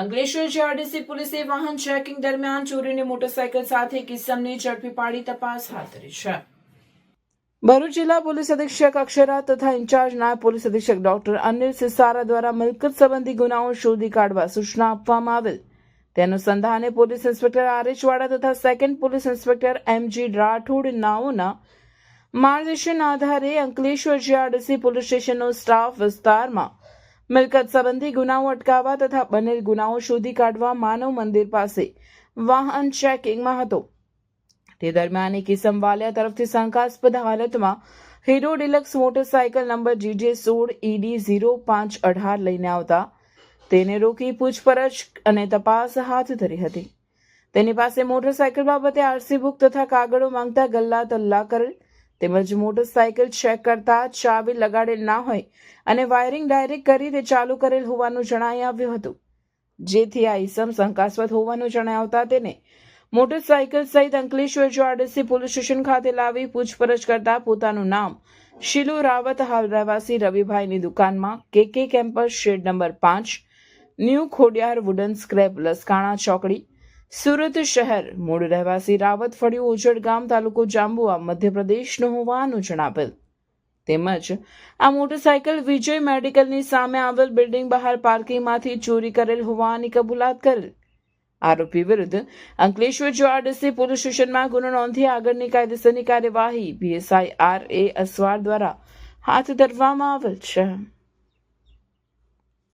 Ankleshwar GRDC પોલીસે વાહન checking દરમિયાન ચોરીની મોટરસાયકલ સાથે કિસ્સમને ઝડપી પાડી તપાસ હાથ ધરી છે. ભરૂચ જિલ્લા પોલીસ અધિક્ષક અક્ષરા તથા ઇન્ચાર્જ નાયબ પોલીસ અધિક્ષક ડોક્ટર અનિલ સિસારા દ્વારા મિલકત સંબંધી ગુનાઓ શોધી કાઢવા સૂચના આપવામાં આવેલ. તે અનુસંધાને પોલીસ ઇન્સ્પેક્ટર આર તથા second police inspector M G Rathod નાઓના માર્ગદર્શન આધારે અંકલેશ્વર જીઆરડીસી પોલીસ સ્ટેશનનો સ્ટાફ વિસ્તારમાં મિલકત સંબંધી ગુનાઓ અટકાવવા તથા બનેલ ગુનાઓ શોધી કાઢવા માનવ મંદિર પાસે વાહન ચેકિંગમાં હતો. તે દરમિયાન એક ઇસમ તરફથી શંકાસ્પદ હાલતમાં Hero Deluxe motorcycle number GJ સોળ ઈડી ઝીરો પાંચ અઢાર લઈને આવતા તેને રોકી પૂછપરછ અને તપાસ હાથ ધરી હતી. તેની પાસે મોટરસાયકલ બાબતે આરસી બુક તથા કાગળો માંગતા ગલ્લા તલ્લા કરેલ તેમજ મોટરસાયકલ ચેક કરતા ચાવી લગાડેલ ના હોય અને વાયરિંગ ડાયરેક્ટ કરી તે ચાલુ કરેલ હોવાનું જણાઈ આવ્યું હતું. જેથી આ ઇસમ શંકાસ્પદ હોવાનું જણાવતા તેને મોટરસાયકલ સહિત અંકલેશ્વર જોઆરડીસી પોલીસ સ્ટેશન ખાતે લાવી પૂછપરછ કરતા પોતાનું નામ શિલુ રાવત, હાલ રહેવાસી રવિભાઈની દુકાનમાં K K campus, shed number પાંચ, new Khodiyar wooden scrap Laskana ચોકડી સુરત શહેર. મૂળ રહેવાસી રાવત ફળિયું ઉજળ ગામ તાલુકો જાંબુઆ, મધ્યપ્રદેશનો હોવાનું જણાવેલ. તેમજ આ મોટરસાયકલ વિજય મેડિકલની સામે આવેલ બિલ્ડિંગ બહાર પાર્કિંગમાંથી ચોરી કરેલ હોવાની કબૂલાત કરેલ. આરોપી વિરુદ્ધ અંકલેશ્વર જોઆરડીસી પોલીસ સ્ટેશનમાં ગુનો નોંધી આગળની કાયદેસરની કાર્યવાહી પીએસઆઈ આર એ અસવાર દ્વારા હાથ ધરવામાં આવેલ છે.